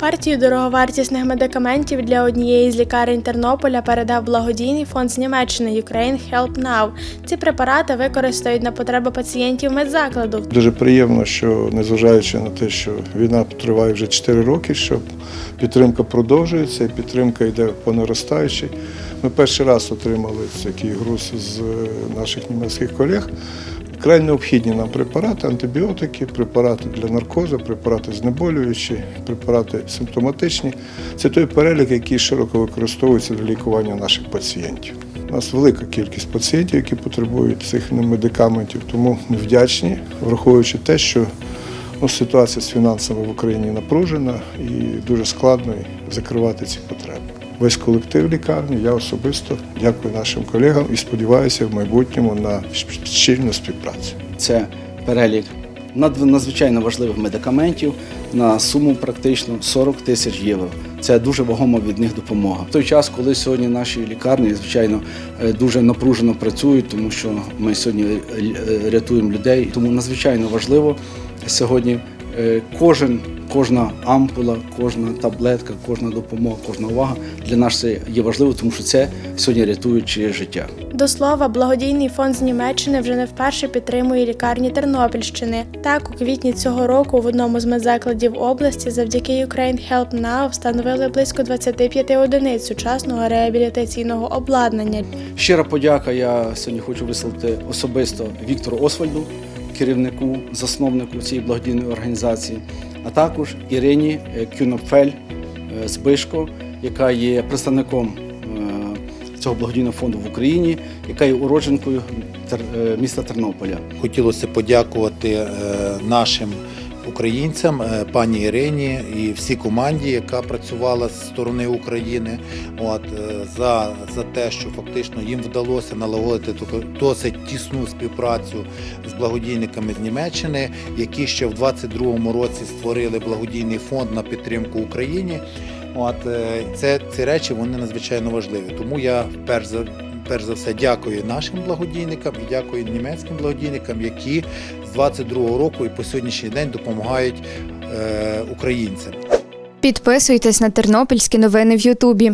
Партію дороговартісних медикаментів для однієї з лікарень Тернополя передав благодійний фонд з Німеччини Ukraine Help Now. Ці препарати використають на потреби пацієнтів медзакладу. Дуже приємно, що незважаючи на те, що війна триває вже 4 роки, що підтримка продовжується і підтримка йде по наростаючій. Ми перший раз отримали такий груз з е, наших німецьких колег. Край необхідні нам препарати, антибіотики, препарати для наркозу, препарати знеболюючі, препарати симптоматичні. Це той перелік, який широко використовується для лікування наших пацієнтів. У нас велика кількість пацієнтів, які потребують цих медикаментів, тому ми вдячні, враховуючи те, що ну, ситуація з фінансами в Україні напружена і дуже складно закривати ці потреби. Весь колектив лікарні, я особисто дякую нашим колегам і сподіваюся в майбутньому на щільну співпрацю. Це перелік над- надзвичайно важливих медикаментів на суму практично 40 тисяч євро. Це дуже вагома від них допомога. В той час, коли сьогодні наші лікарні, звичайно, е, дуже напружено працюють, тому що ми сьогодні е, рятуємо людей. Тому надзвичайно важливо сьогодні е, кожен. Кожна ампула, кожна таблетка, кожна допомога, кожна увага для нас це є важливо, тому що це сьогодні рятує чиє життя. До слова, благодійний фонд з Німеччини вже не вперше підтримує лікарні Тернопільщини. Так, у квітні цього року в одному з медзакладів області завдяки Ukraine Help Now встановили близько 25 одиниць сучасного реабілітаційного обладнання. Щира подяка. Я сьогодні хочу висловити особисто Віктору Освальду, керівнику, засновнику цієї благодійної організації, а також Ірині е, Кюнопфель Збишко, яка є представником е, цього благодійного фонду в Україні, яка є уродженкою е, міста Тернополя. Хотілося подякувати е, нашим українцям, е, пані Ірині і всій команді, яка працювала з сторони України, от, е, за, за те, що фактично їм вдалося налагодити досить тісну співпрацю з благодійниками з Німеччини, які ще в 22-му році створили благодійний фонд на підтримку Україні. От е, це ці речі вони надзвичайно важливі. Тому я перш за перш за все дякую нашим благодійникам і дякую німецьким благодійникам, які з 22-го року і по сьогоднішній день допомагають е, українцям. Підписуйтесь на тернопільські новини в Ютубі.